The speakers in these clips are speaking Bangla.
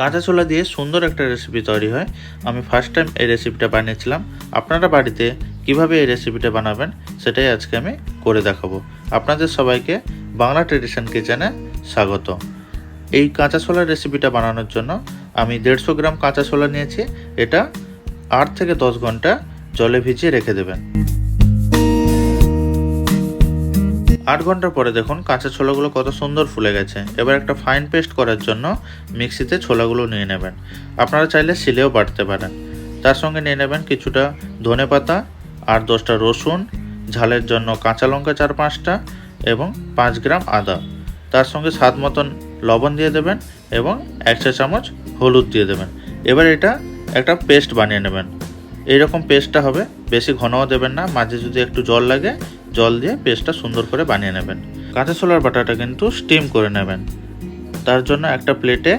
কাঁচা ছোলা দিয়ে সুন্দর একটা রেসিপি তৈরি হয়। আমি ফার্স্ট টাইম এই রেসিপিটা বানিয়েছিলাম। আপনারা বাড়িতে কীভাবে এই রেসিপিটা বানাবেন, সেটাই আজকে আমি করে দেখাবো। আপনাদের সবাইকে বাংলা ট্রেডিশন কিচেনে স্বাগত। এই কাঁচা ছোলার রেসিপিটা বানানোর জন্য আমি দেড়শো গ্রাম কাঁচা ছোলা নিয়েছি। এটা আট থেকে দশ ঘণ্টা জলে ভিজিয়ে রেখে দেবেন। আট ঘণ্টা পরে দেখুন কাঁচা ছোলাগুলো কত সুন্দর ফুলে গেছে। এবার একটা ফাইন পেস্ট করার জন্য মিক্সিতে ছোলাগুলো নিয়ে নেবেন। আপনারা চাইলে শিলেও বাটতে পারেন। তার সঙ্গে নিয়ে নেবেন কিছুটা ধনে পাতা আর দশটা রসুন, ঝালের জন্য কাঁচা লঙ্কা চার পাঁচটা এবং পাঁচ গ্রাম আদা। তার সঙ্গে স্বাদ মতন লবণ দিয়ে দেবেন এবং এক চা চামচ হলুদ দিয়ে দেবেন। এবার এটা একটা পেস্ট বানিয়ে নেবেন। এইরকম পেস্টটা হবে, বেশি ঘনও দেবেন না, মাঝে যদি একটু জল লাগে জল দিয়ে পেস্টটা সুন্দর করে বানিয়ে নেবেন। কাঁচা ছোলার বাটাটা কিন্তু স্টিম করে নেবেন। তার জন্য একটা প্লেটে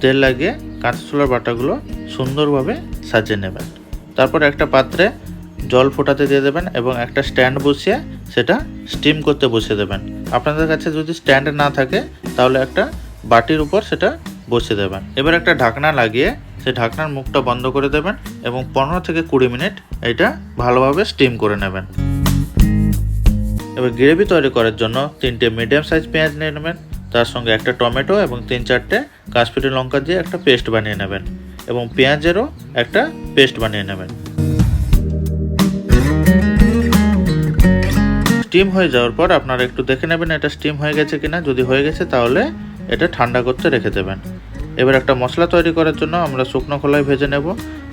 তেল লাগিয়ে কাঁচা ছোলার বাটাগুলো সুন্দরভাবে সাজিয়ে নেবেন। তারপর একটা পাত্রে জল ফোটাতে দিয়ে দেবেন এবং একটা স্ট্যান্ড বসিয়ে সেটা স্টিম করতে বসিয়ে দেবেন। আপনাদের কাছে যদি স্ট্যান্ড না থাকে, তাহলে একটা বাটির উপর সেটা বসিয়ে দেবেন। এবার একটা ঢাকনা লাগিয়ে সেই ঢাকনার মুখটা বন্ধ করে দেবেন এবং পনেরো থেকে কুড়ি মিনিট এটা ভালোভাবে স্টিম করে নেবেন। এবার গ্রেভি তৈরি করার জন্য তিনটে মিডিয়াম সাইজ পেঁয়াজ নিয়ে নেবেন। তার সঙ্গে একটা টমেটো এবং তিন চারটে কাশ্মীরি লঙ্কা দিয়ে একটা পেস্ট বানিয়ে নেবেন এবং পেঁয়াজেরও একটা পেস্ট বানিয়ে নেবেন। স্টিম হয়ে যাওয়ার পর আপনারা একটু দেখে নেবেন এটা স্টিম হয়ে গেছে কিনা। যদি হয়ে গেছে তাহলে এটা ঠান্ডা করতে রেখে দেবেন। এবার একটা মশলা তৈরি করার জন্য আমরা শুকনো খোলায় ভেজে নেব।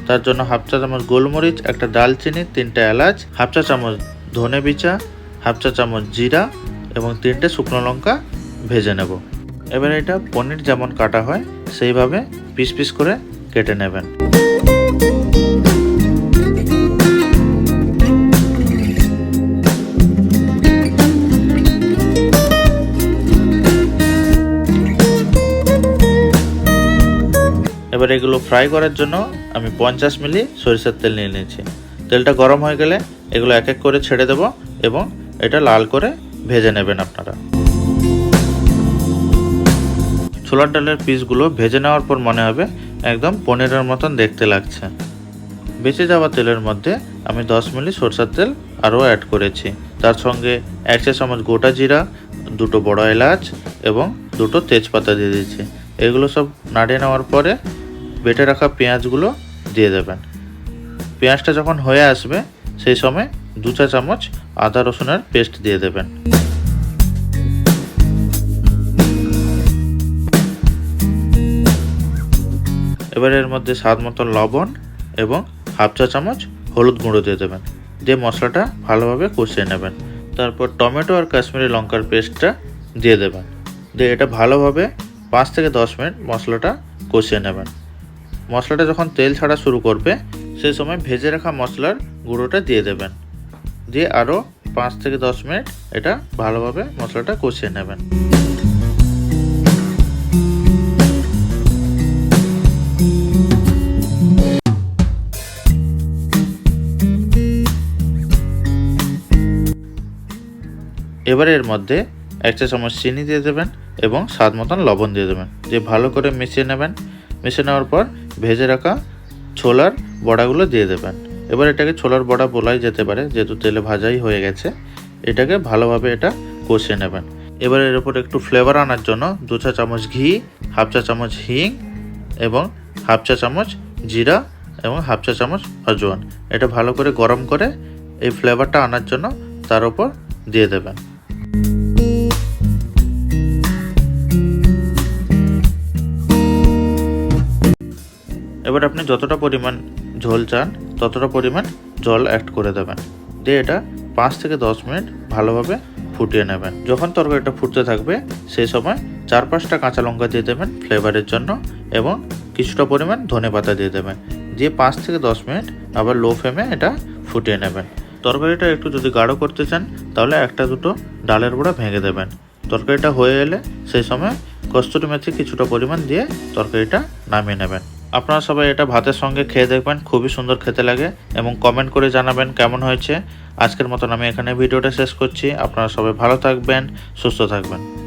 তার জন্য হাফ চা চামচ গোলমরিচ, একটা দালচিনি, তিনটে এলাচ, হাফ চা চামচ ধনে বিচা হাফ চা চামচ জিরা এবং তিনটে শুকনো লঙ্কা ভেজে নেব। এবার এটা পনির যেমন কাটা হয়, সেইভাবে পিস পিস করে কেটে নেবেন। এবার এগুলো ফ্রাই করার জন্য আমি পঞ্চাশ মিলি সরিষার তেল নিয়ে নিয়েছি। তেলটা গরম হয়ে গেলে এগুলো এক এক করে ছেড়ে দেব এবং এটা লাল করে ভেজে নেবেন আপনারা। ছোলার ডালের পিসগুলো ভেজে নেওয়ার পর মনে হবে একদম পনিরের মতন দেখতে লাগছে। বেঁচে যাওয়া তেলের মধ্যে আমি দশ মিলি সরষার তেল আরও অ্যাড করেছি। তার সঙ্গে এক চা চামচ গোটা জিরা, দুটো বড় এলাচ এবং দুটো তেজপাতা দিয়ে দিয়েছি। এগুলো সব নাড়িয়ে নেওয়ার পরে বেটে রাখা পেঁয়াজগুলো দিয়ে দেবেন। পেঁয়াজটা যখন হয়ে আসবে, সেই সময় দু চা চামচ আদা রসুনের পেস্ট দিয়ে দেবেন। এবার এর মধ্যে স্বাদ মতো লবণ এবং হাফ চা চামচ হলুদ গুঁড়ো দিয়ে দেবেন। দিয়ে মশলাটা ভালোভাবে কষিয়ে নেবেন। তারপর টমেটো আর কাশ্মীরি লঙ্কার পেস্টটা দিয়ে দেবেন। দিয়ে এটা ভালোভাবে পাঁচ থেকে দশ মিনিট মশলাটা কষিয়ে নেবেন। মশলাটা যখন তেল ছাড়া শুরু করবে, সেই সময় ভেজে রাখা মশলার গুঁড়োটা দিয়ে দেবেন। দিয়ে আরও পাঁচ থেকে দশ মিনিট এটা ভালোভাবে মশলাটা কষিয়ে নেবেন। এবারে এর মধ্যে এক চা চামচ চিনি দিয়ে দেবেন এবং স্বাদ মতন লবণ দিয়ে দেবেন। দিয়ে ভালো করে মিশিয়ে নেবেন। মিশিয়ে নেওয়ার পর ভেজে রাখা ছোলার বড়াগুলো দিয়ে দেবেন। এবার এটাকে ছোলার বড়া বলাই যেতে পারে, যেহেতু তেলে ভাজাই হয়ে গেছে, এটাকে ভালোভাবে এটা কষিয়ে নেবেন। এবার এর উপর একটু ফ্লেভার আনার জন্য দু চা চামচ ঘি, হাফ চা চামচ হিং এবং হাফ চা চামচ জিরা এবং হাফ চা চামচ অজওয়ান। এটা ভালো করে গরম করে এই ফ্লেভারটা আনার জন্য তার উপর দিয়ে দেবেন। এবার আপনি যতটা পরিমাণ ঝোল চান ততটা পরিমাণ জল অ্যাড করে দেবেন। দিয়ে এটা পাঁচ থেকে দশ মিনিট ভালোভাবে ফুটিয়ে নেবেন। যখন তরকারিটা ফুটতে থাকবে, সেই সময় চার পাঁচটা কাঁচা লঙ্কা দিয়ে দেবেন ফ্লেভারের জন্য এবং কিছুটা পরিমাণ ধনে পাতা দিয়ে দেবেন। দিয়ে পাঁচ থেকে দশ মিনিট আবার লো ফ্লেমে এটা ফুটিয়ে নেবেন। তরকারিটা একটু যদি গাঢ় করতে চান, তাহলে একটা দুটো ডালের গুঁড়া ভেঙে দেবেন। তরকারিটা হয়ে এলে সেই সময় কস্তুরি মেথি কিছুটা পরিমাণ দিয়ে তরকারিটা নামিয়ে নেবেন। আপনারা সবাই এটা ভাতের সঙ্গে খেয়ে দেখবেন, খুবই সুন্দর খেতে লাগে এবং কমেন্ট করে জানাবেন কেমন হয়েছে। আজকের মতন আমি এখানে ভিডিওটা শেষ করছি। আপনারা সবাই ভালো থাকবেন, সুস্থ থাকবেন।